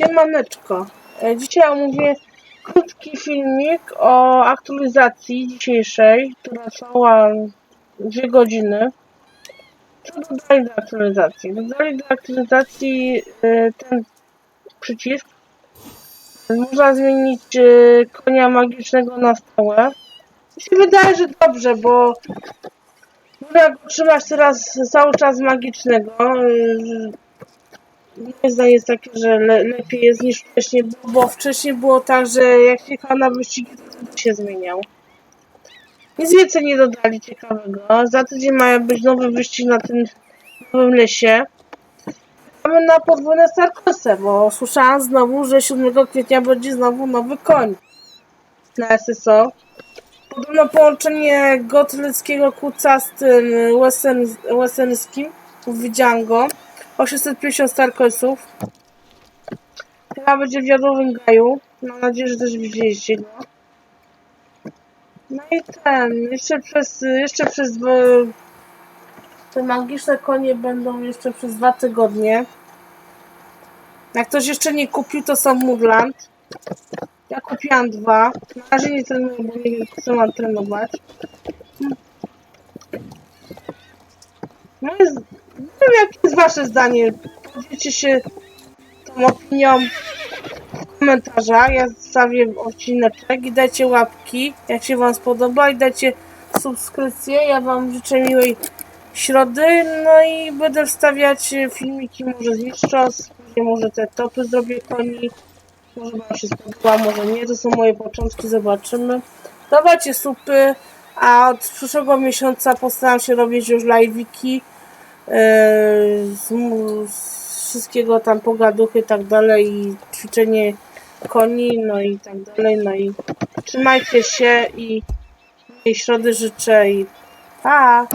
Siemaneczko. E, Dzisiaj omówię krótki filmik o aktualizacji dzisiejszej, która trwała dwie godziny. Co dodali do aktualizacji? Dodali do aktualizacji e, ten przycisk. Można zmienić e, konia magicznego na stałe. Mi się wydaje, że dobrze, bo można go trzymać teraz cały czas magicznego. Moje zdanie jest takie, że le lepiej jest niż wcześniej było, bo wcześniej było tak, że jak się jechał na wyścigi, to się zmieniał. Nic więcej nie dodali ciekawego. Za tydzień mają być nowy wyścig na tym nowym lesie. Mamy na podwójne Starkosę, bo słyszałam znowu, że 7 kwietnia będzie znowu nowy koń na SSO. Podobno połączenie gotyleckiego kuca z tym western, westernskim, widziałam go. 850 Starkosów. Chyba będzie w jadowym gaju. Mam nadzieję, że też widzieliście go. No i ten, jeszcze przez, jeszcze przez dwa, te magiczne konie będą jeszcze przez dwa tygodnie. Jak ktoś jeszcze nie kupił, to są Murland. Ja kupiłam dwa. Na razie nie trenuję, bo nie chcę mam trenować. No jest, jakie jest wasze zdanie. Podzielcie się tą opinią w komentarzach. Ja zostawię odcineczek i dajcie łapki, jak się wam spodoba i dajcie subskrypcję. Ja wam życzę miłej środy. No i będę wstawiać filmiki może z mistrzostw, może te topy zrobię koni. Może wam się spodoba, może nie. To są moje początki, zobaczymy. Dawajcie supy, a od przyszłego miesiąca postaram się robić już live'iki z, mu- z wszystkiego tam pogaduchy i tak dalej i ćwiczenie koni, no i tak dalej, no i trzymajcie się i miłej środy życzę i pa!